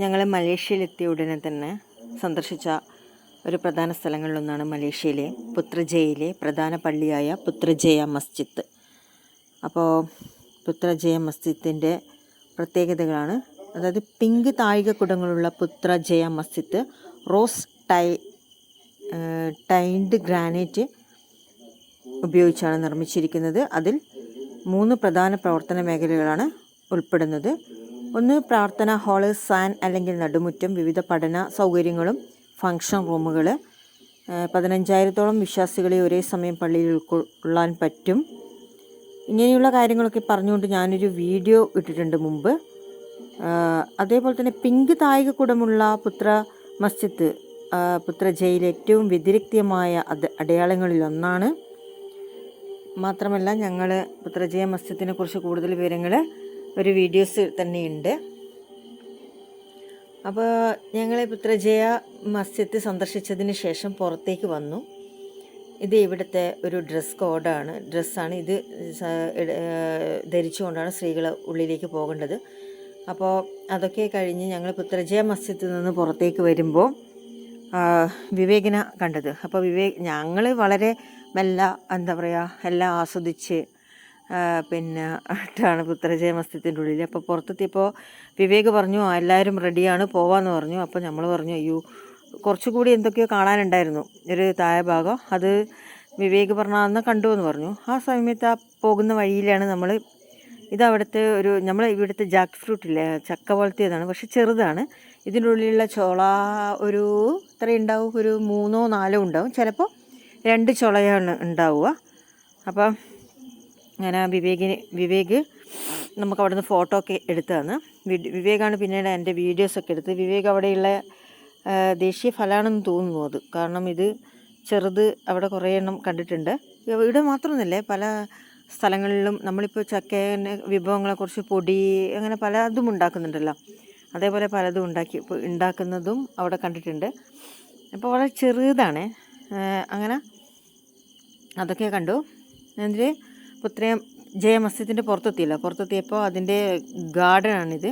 ഞങ്ങൾ മലേഷ്യയിലെത്തിയ ഉടനെ തന്നെ സന്ദർശിച്ച ഒരു പ്രധാന സ്ഥലങ്ങളിലൊന്നാണ് മലേഷ്യയിലെ പുത്രജയയിലെ പ്രധാന പള്ളിയായ പുത്രജയ മസ്ജിദ്. അപ്പോൾ പുത്രജയ മസ്ജിദിന്റെ പ്രത്യേകതകളാണ്. അതായത് പിങ്ക് താഴികക്കുടങ്ങളുള്ള പുത്രജയ മസ്ജിദ് റോസ് ടൈ ടൈൻഡ് ഗ്രാനൈറ്റ് ഉപയോഗിച്ചാണ് നിർമ്മിച്ചിരിക്കുന്നത്. അതിൽ മൂന്ന് പ്രധാന പ്രവർത്തന മേഖലകളാണ് ഉൾപ്പെടുന്നത്. ഒന്ന് പ്രാർത്ഥന ഹാൾ സാൻ അല്ലെങ്കിൽ നടുമുറ്റം വിവിധ പഠന സൗകര്യങ്ങളും ഫങ്ഷൻ റൂമുകൾ പതിനഞ്ചായിരത്തോളം വിശ്വാസികളെ ഒരേ സമയം പള്ളിയിൽ ഉൾക്കൊള്ളാൻ പറ്റും. ഇങ്ങനെയുള്ള കാര്യങ്ങളൊക്കെ പറഞ്ഞുകൊണ്ട് ഞാനൊരു വീഡിയോ ഇട്ടിട്ടുണ്ട് മുമ്പ്. അതേപോലെ തന്നെ പിങ്ക് തായിക കുടമുള്ള പുത്ര മസ്ജിദ് പുത്ര ജയിലെ ഏറ്റവും വ്യതിരിക്തമായ അത് അടയാളങ്ങളിലൊന്നാണ് മാത്രമല്ല ഞങ്ങൾ പുത്രജയ മസ്ജിദിനെ കുറിച്ച് കൂടുതൽ വിവരങ്ങൾ ഒരു വീഡിയോസ് തന്നെയുണ്ട്. അപ്പോൾ ഞങ്ങൾ പുത്രജയ മസ്ജിദ് സന്ദർശിച്ചതിന് ശേഷം പുറത്തേക്ക് വന്നു. ഇത് ഇവിടുത്തെ ഒരു ഡ്രസ് കോഡാണ് ഡ്രസ്സാണ് ഇത് ധരിച്ചുകൊണ്ടാണ് സ്ത്രീകൾ ഉള്ളിലേക്ക് പോകേണ്ടത്. അപ്പോൾ അതൊക്കെ കഴിഞ്ഞ് ഞങ്ങൾ പുത്രജയ മസ്ജിദിൽ നിന്ന് പുറത്തേക്ക് വരുമ്പോൾ വിവേകന കണ്ടത്. അപ്പോൾ വിവേക് ഞങ്ങൾ വളരെ മെല്ല എന്താ പറയുക എല്ലാം ആസ്വദിച്ച് പിന്നെ ആയിട്ടാണ് പുത്രജയ മസ്ജിദിന്റെ ഉള്ളിൽ അപ്പോൾ പുറത്തെത്തിയപ്പോൾ വിവേക് പറഞ്ഞു എല്ലാവരും റെഡിയാണ് പോവാന്ന് പറഞ്ഞു. അപ്പോൾ നമ്മൾ പറഞ്ഞു അയ്യോ കുറച്ചുകൂടി എന്തൊക്കെയോ കാണാനുണ്ടായിരുന്നു ഒരു താഴെ ഭാഗം. അത് വിവേക് പറഞ്ഞാന്ന് കണ്ടു എന്ന് പറഞ്ഞു. ആ സമയത്ത് ആ പോകുന്ന വഴിയിലാണ് നമ്മൾ ഇത് അവിടുത്തെ ഒരു നമ്മൾ ഇവിടുത്തെ ജാക്ക് ഫ്രൂട്ട് ഇല്ലേ ചക്ക പോലത്തേതാണ് പക്ഷെ ചെറുതാണ്. ഇതിന്റെ ഉള്ളിലുള്ള ചോള ഒരു എത്ര ഉണ്ടാവും ഒരു മൂന്നോ നാലോ ഉണ്ടാവും. ചിലപ്പോൾ രണ്ട് ചുളയാണ് ഉണ്ടാവുക. അപ്പം അങ്ങനെ വിവേകിന് വിവേക് നമുക്ക് അവിടുന്ന് ഫോട്ടോ ഒക്കെ എടുത്തു വിവേകാണ് പിന്നീട് എന്റെ വീഡിയോസൊക്കെ എടുത്ത്. വിവേക് അവിടെയുള്ള ആ, ദേശീയ ഫലമാണെന്ന് തോന്നുന്നു അത്. കാരണം ഇത് ചെറുത് അവിടെ കുറേ എണ്ണം കണ്ടിട്ടുണ്ട്. ഇവിടെ മാത്രമൊന്നുമില്ലേ. പല സ്ഥലങ്ങളിലും നമ്മളിപ്പോൾ ചക്കേന്റെ വിഭവങ്ങളെക്കുറിച്ച് പൊടി അങ്ങനെ പലതും ഉണ്ടാക്കുന്നുണ്ടല്ലോ. അതേപോലെ പലതും ഉണ്ടാക്കി ഉണ്ടാക്കുന്നതും അവിടെ കണ്ടിട്ടുണ്ട്. അപ്പോൾ വളരെ ചെറുതാണ്. അങ്ങനെ അതൊക്കെ കണ്ടു. എന്നിട്ട് പുത്രയ ജയ മസ്ജിദിന്റെ പുറത്തെത്തിയില്ല. പുറത്തെത്തിയപ്പോൾ അതിന്റെ ഗാർഡനാണിത്.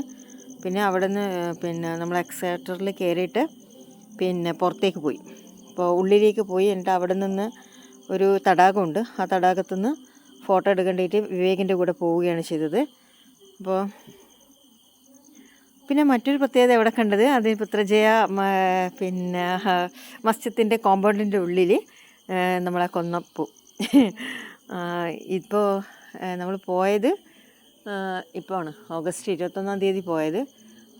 പിന്നെ അവിടെ നിന്ന് പിന്നെ നമ്മൾ എക്സേറ്ററിൽ കയറിയിട്ട് പിന്നെ പുറത്തേക്ക് പോയി. അപ്പോൾ ഉള്ളിലേക്ക് പോയി എന്നിട്ട് അവിടെ നിന്ന് ഒരു തടാകമുണ്ട്. ആ തടാകത്തു നിന്ന് ഫോട്ടോ എടുക്കേണ്ടിയിട്ട് വിവേകിന്റെ കൂടെ പോവുകയാണ് ചെയ്തത്. അപ്പോൾ പിന്നെ മറ്റൊരു പ്രത്യേകത എവിടെ കണ്ടത്? അത് പുത്രജയ പിന്നെ മസ്ജിദിന്റെ കോമ്പൗണ്ടിന്റെ ഉള്ളിൽ നമ്മളെ കൊന്നപ്പൂ. ഇപ്പോൾ നമ്മൾ പോയത് ഇപ്പോൾ ആണ് ഓഗസ്റ്റ് ഇരുപത്തൊന്നാം തീയതി പോയത്.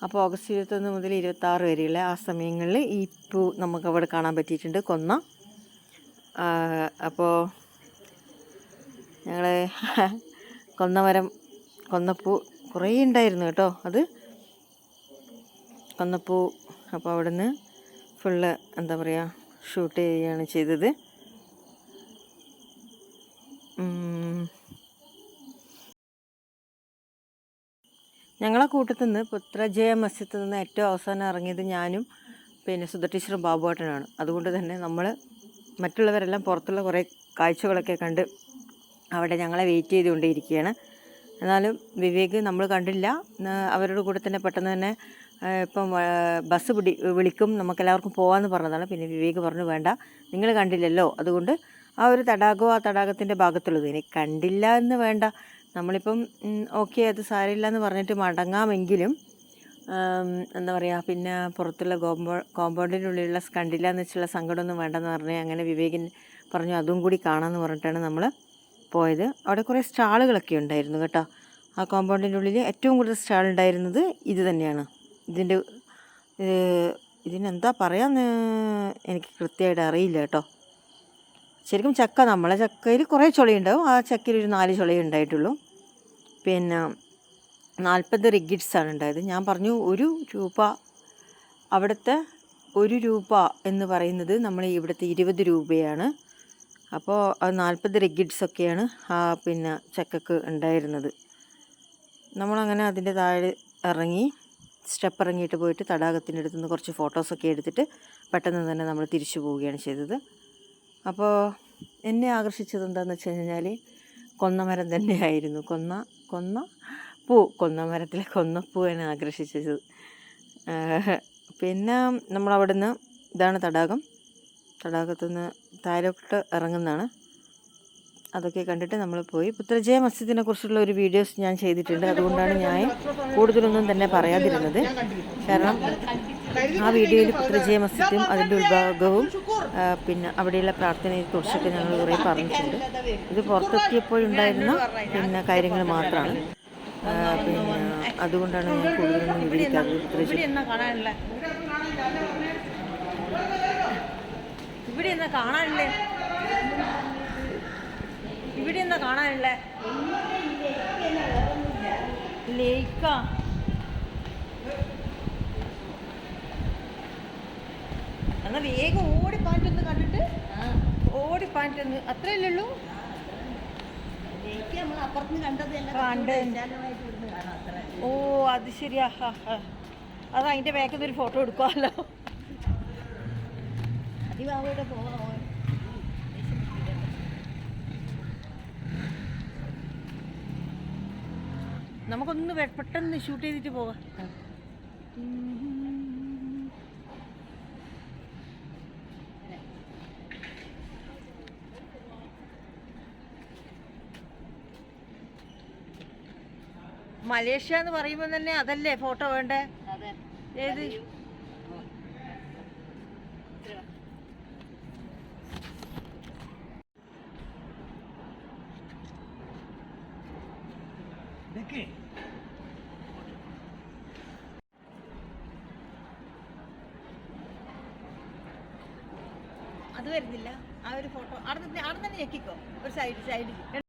അപ്പോൾ ഓഗസ്റ്റ് ഇരുപത്തൊന്ന് മുതൽ ഇരുപത്താറ് വരെയുള്ള ആ സമയങ്ങളിൽ ഈ പൂ നമുക്ക് അവിടെ കാണാൻ പറ്റിയിട്ടുണ്ട് കൊന്ന. അപ്പോൾ ഞങ്ങൾ കൊന്നമരം കൊന്നപ്പൂ കുറേ ഉണ്ടായിരുന്നു കേട്ടോ അത്. കൊന്നപ്പൂ അപ്പോൾ അവിടുന്ന് ഫുള്ള് എന്താ പറയുക ഷൂട്ട് ചെയ്യുകയാണ് ചെയ്തത്. ഞങ്ങളെ കൂട്ടത്തിൽ നിന്ന് പുത്രജയ മസ്ജിദ് നിന്ന് ഏറ്റവും അവസാനം ഇറങ്ങിയത് ഞാനും പിന്നെ സുധ ടീച്ചറും ബാബുവേട്ടനാണ് അതുകൊണ്ട് തന്നെ നമ്മൾ മറ്റുള്ളവരെല്ലാം പുറത്തുള്ള കുറേ കാഴ്ചകളൊക്കെ കണ്ട് അവിടെ ഞങ്ങളെ വെയിറ്റ് ചെയ്തുകൊണ്ടിരിക്കുകയാണ്. എന്നാലും വിവേക് നമ്മൾ കണ്ടില്ല. അവരോട് കൂടെ തന്നെ പെട്ടെന്ന് തന്നെ ഇപ്പം ബസ് പിടി വിളിക്കും. നമുക്കെല്ലാവർക്കും പോകാമെന്ന് പറഞ്ഞതാണ്. പിന്നെ വിവേക് പറഞ്ഞു വേണ്ട നിങ്ങൾ കണ്ടില്ലല്ലോ. അതുകൊണ്ട് ആ ഒരു തടാകവും ആ തടാകത്തിന്റെ ഭാഗത്തുള്ളത്. ഇനി കണ്ടില്ല എന്ന് വേണ്ട. നമ്മളിപ്പം ഓക്കെ അത് സാരമില്ല എന്ന് പറഞ്ഞിട്ട് മടങ്ങാമെങ്കിലും എന്താ പറയുക പിന്നെ പുറത്തുള്ള കോമ്പൗ കോമ്പൗണ്ടിന്റെ ഉള്ളിലുള്ള കണ്ടില്ല എന്ന് വെച്ചുള്ള സങ്കടമൊന്നും വേണ്ടെന്ന് പറഞ്ഞ് അങ്ങനെ വിവേകൻ പറഞ്ഞു അതും കൂടി കാണാമെന്ന് പറഞ്ഞിട്ടാണ് നമ്മൾ പോയത്. അവിടെ കുറേ സ്റ്റാളുകളൊക്കെ ഉണ്ടായിരുന്നു കേട്ടോ. ആ കോമ്പൗണ്ടിന്റെ ഉള്ളിൽ ഏറ്റവും കൂടുതൽ സ്റ്റാൾ ഉണ്ടായിരുന്നത് ഇത് തന്നെയാണ്. ഇതിന്റെ ഇതിനെന്താ പറയാമെന്ന് എനിക്ക് കൃത്യമായിട്ട് അറിയില്ല കേട്ടോ. ശരിക്കും ചക്ക നമ്മളെ ചക്കയിൽ കുറേ ചുളയുണ്ടാവും. ആ ചക്കയിൽ ഒരു നാല് ചുളയേ ഉണ്ടായിട്ടുള്ളൂ. പിന്നെ നാൽപ്പത് റിഗിറ്റ്സാണ് ഉണ്ടായത്. ഞാൻ പറഞ്ഞു ഒരു രൂപ അവിടുത്തെ ഒരു രൂപ എന്ന് പറയുന്നത് നമ്മൾ ഇവിടുത്തെ ഇരുപത് രൂപയാണ്. അപ്പോൾ നാൽപ്പത് റിഗിറ്റ്സ് ഒക്കെയാണ് ആ പിന്നെ ചക്കക്ക് ഉണ്ടായിരുന്നത്. നമ്മളങ്ങനെ അതിന്റെ താഴെ ഇറങ്ങി സ്റ്റെപ്പ് ഇറങ്ങിയിട്ട് പോയിട്ട് തടാകത്തിന്റെ അടുത്തുനിന്ന് കുറച്ച് ഫോട്ടോസൊക്കെ എടുത്തിട്ട് പെട്ടെന്ന് തന്നെ നമ്മൾ തിരിച്ചു പോവുകയാണ് ചെയ്തത്. അപ്പോൾ എന്നെ ആകർഷിച്ചത് എന്താണെന്ന് വെച്ച് കഴിഞ്ഞാൽ കൊന്നമരം തന്നെയായിരുന്നു. കൊന്ന കൊന്ന പൂ. കൊന്നമരത്തിലെ കൊന്നപ്പൂ എന്നെ ആകർഷിച്ചത്. പിന്നെ നമ്മളവിടുന്ന് ഇതാണ് തടാകം. തടാകത്തുനിന്ന് താഴോട്ട് ഇറങ്ങുന്നതാണ്. അതൊക്കെ കണ്ടിട്ട് നമ്മൾ പോയി. പുത്രജയ മസ്ജിദിനെ കുറിച്ചുള്ള ഒരു വീഡിയോസ് ഞാൻ ചെയ്തിട്ടുണ്ട്. അതുകൊണ്ടാണ് ഞാൻ കൂടുതലൊന്നും തന്നെ പറയാതിരുന്നത്. കാരണം ആ വീഡിയോയിൽ പുത്രജയ മസ്ജിദും അതിന്റെ ഉത്ഭാഗവും പിന്നെ അവിടെയുള്ള പ്രാർത്ഥനയെക്കുറിച്ചൊക്കെ ഞങ്ങൾ കുറേ പറഞ്ഞിട്ടുണ്ട്. ഇത് പുറത്തെത്തിയപ്പോഴുണ്ടായിരുന്ന. പിന്നെ കാര്യങ്ങൾ മാത്രമാണ്. പിന്നെ അതുകൊണ്ടാണ് ഞാൻ കൂടുതലൊന്നും വിവരിക്കാത്തത് പുത്രജയ ഇവിടെ എന്താ കാണാനില്ല. ഇവിടെ എന്നാ കാണാനില്ലേ. ഇവിടെ എന്നാ കാണാനില്ലേ. ലേക്കാ എന്നാ വേഗം ഓടി കണ്ടിട്ട് ഒന്ന് അത്രയല്ലേ ഉള്ളൂ? ഓ അത് ശരിയാ. അത് അതിന്റെ ബാക്കിൽ നിന്ന് ഒരു ഫോട്ടോ എടുക്കാമല്ലോ പോവാമോ നമുക്കൊന്ന് പെട്ടെന്ന് ഷൂട്ട് ചെയ്തിട്ട് പോവാം. മലേഷ്യ എന്ന് പറയുമ്പോൾ തന്നെ അതല്ലേ ഫോട്ടോ വേണ്ടേ? അതെ. ഏത്? അത്. വരുന്നില്ല. ആ ഒരു ഫോട്ടോ. അവിടെ അവിടെ തന്നെ ഞെക്കിക്കോ. ഒരു സൈഡ് സൈഡിൽ